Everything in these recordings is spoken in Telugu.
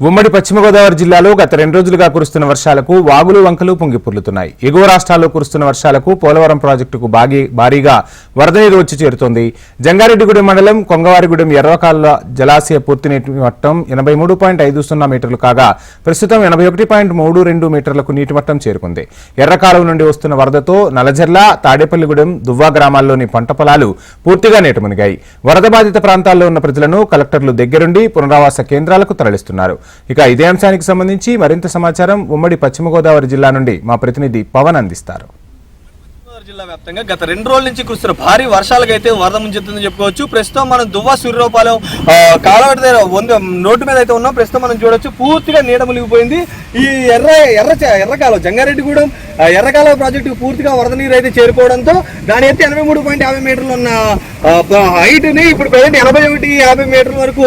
ఉమ్మడి పశ్చిమ గోదావరి జిల్లాలో గత రెండు రోజులుగా కురుస్తున్న వర్షాలకు వాగులు వంకలు పొంగిపొర్లుతున్నాయి ఎగువ రాష్ట్రాల్లో కురుస్తున్న వర్షాలకు పోలవరం ప్రాజెక్టుకు బాగి భారీగా వరద నీరు వచ్చి చేరుతోంది. జంగారెడ్డిగూడెం మండలం కొంగవారిగూడెం ఎర్రకాల జలాశయ పూర్తి నీటి మట్టం ఎనభై మూడు పాయింట్ ఐదు సున్నా మీటర్లు కాగా ప్రస్తుతం ఎనభై ఒకటి పాయింట్ మూడు రెండు మీటర్లకు నీటి మట్టం చేరుకుంది. ఎర్రకాలువ నుండి వస్తున్న వరదతో నలజర్ల తాడేపల్లిగూడెం దువ్వా గ్రామాల్లోని పంట పొలాలు పూర్తిగా నీటమునిగాయి వరద బాధిత ప్రాంతాల్లో ఉన్న ప్రజలను కలెక్టర్లు దగ్గరుండి పునరావాస కేంద్రాలకు తరలిస్తున్నారు. ఇక ఇదే అంశానికి సంబంధించి మరింత సమాచారం ఉమ్మడి పశ్చిమ గోదావరి జిల్లా నుండి మా ప్రతినిధి పవన్ అందిస్తారు. జిల్లా వ్యాప్తంగా గత రెండు రోజుల నుంచి కురుస్తున్న భారీ వర్షాలకు అయితే వరద ముంచెత్తుందని చెప్పుకోవచ్చు. ప్రస్తుతం మనం దువ్వ సూర్యరూపాలెం కాలవటి దగ్గర నోటు మీద అయితే ఉన్నాం. ప్రస్తుతం మనం చూడొచ్చు పూర్తిగా నీడ మునిగిపోయింది. ఈ ఎర్ర ఎర్ర ఎర్రకాలం జంగారెడ్డిగూడెం ఎర్రకాలం ప్రాజెక్టు పూర్తిగా వరద నీరు అయితే చేరుకోవడంతో దాని అయితే ఎనభై మూడు పాయింట్ యాభై మీటర్లు ఉన్న హైట్ని ఇప్పుడు ప్రజెంట్ ఎనభై ఒకటి యాభై మీటర్ల వరకు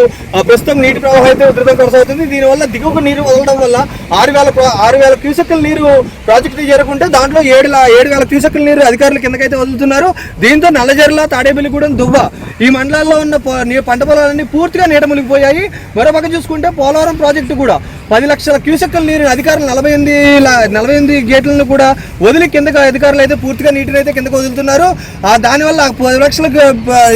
ప్రస్తుతం నీటి ప్రవాహం అయితే ఉధృతం కొనసాగుతుంది. దీనివల్ల దిగువకు నీరు వదలడం వల్ల ఆరు వేల ఆరు వేల క్యూసెక్కుల నీరు ప్రాజెక్టు చేరుకుంటే దాంట్లో ఏడు ఏడు వేల క్యూసెక్కుల నీరు అధికారులు కిందకైతే వదులుతున్నారు. దీంతో నల్లజర్ల తాడేపల్లిగూడెం దువ్వ ఈ మండలాల్లో ఉన్న నీ- పంట పొలాలన్నీ పూర్తిగా నీట మునిగిపోయాయి. మరోపక్క చూసుకుంటే పోలవరం ప్రాజెక్టు కూడా పది లక్షల క్యూసెక్కల నీరు అధికారులు నలభై ఎనిమిది నలభై ఎనిమిది గేట్లను కూడా వదిలి కిందకు అధికారులు అయితే పూర్తిగా నీటిని అయితే కిందకు వదులుతున్నారు. ఆ దానివల్ల పది లక్షల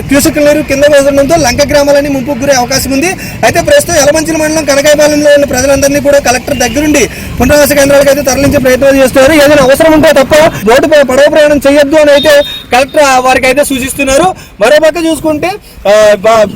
క్యూసెక్కల నీరు కింద వదలడంతో లంక గ్రామాలని ముంపుకు గురే అవకాశం ఉంది. అయితే ప్రస్తుతం యలమంచిల మండలం కనకాయపాలెంలో ఉన్న ప్రజలందరినీ కూడా కలెక్టర్ దగ్గరుండి పునరావాస కేంద్రాలకు అయితే తరలించే ప్రయత్నం చేస్తున్నారు. ఏదైనా అవసరం ఉంటే తప్ప రోడ్డు పడవ ప్రయాణం చేయొద్దు అని అయితే కలెక్టర్ వారికి అయితే సూచిస్తున్నారు. మరోపక్క చూసుకుంటే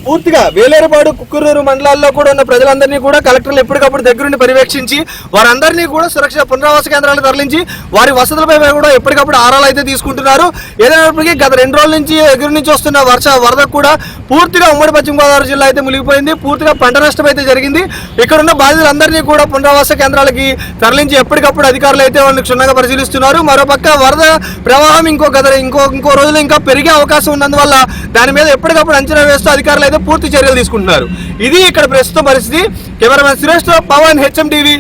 పూర్తిగా వేలేరుపాడు కుక్కరూరు మండలాల్లో కూడా ఉన్న ప్రజలందరినీ కూడా కలెక్టర్లు ఎప్పటికప్పుడు దగ్గరుండి పర్యవేక్షించి వారందరినీ కూడా సురక్షిత పునరావాస కేంద్రాలకు తరలించి వారి వసతులపై కూడా ఎప్పటికప్పుడు ఆరాలు అయితే తీసుకుంటున్నారు. ఏదైనప్పటికీ గత రెండు రోజుల నుంచి ఎగురు నుంచి వస్తున్న వర్ష వరద కూడా పూర్తిగా ఉమ్మడి పశ్చిమ గోదావరి జిల్లా అయితే మునిగిపోయింది. పూర్తిగా పంట నష్టం అయితే జరిగింది. ఇక్కడ ఉన్న బాధితులందరినీ కూడా పునరావాస కేంద్రాలకి తరలించి ఎప్పటికప్పుడు అధికారులు అయితే వాళ్ళని క్షుణ్ణంగా పరిశీలిస్తున్నారు. మరోపక్క వరద ప్రవాహం ఇంకో గత ఇంకో ఇంకో రోజులు ఇంకా పెరిగే అవకాశం ఉన్నందువల్ల దాని మీద ఎప్పటికప్పుడు అంచనా వేస్తూ అధికారులు అయితే పూర్తి చర్యలు తీసుకుంటున్నారు. ఇది ఇక్కడ ప్రస్తుత పరిస్థితి. Cameraman Suresh Pavan HM TV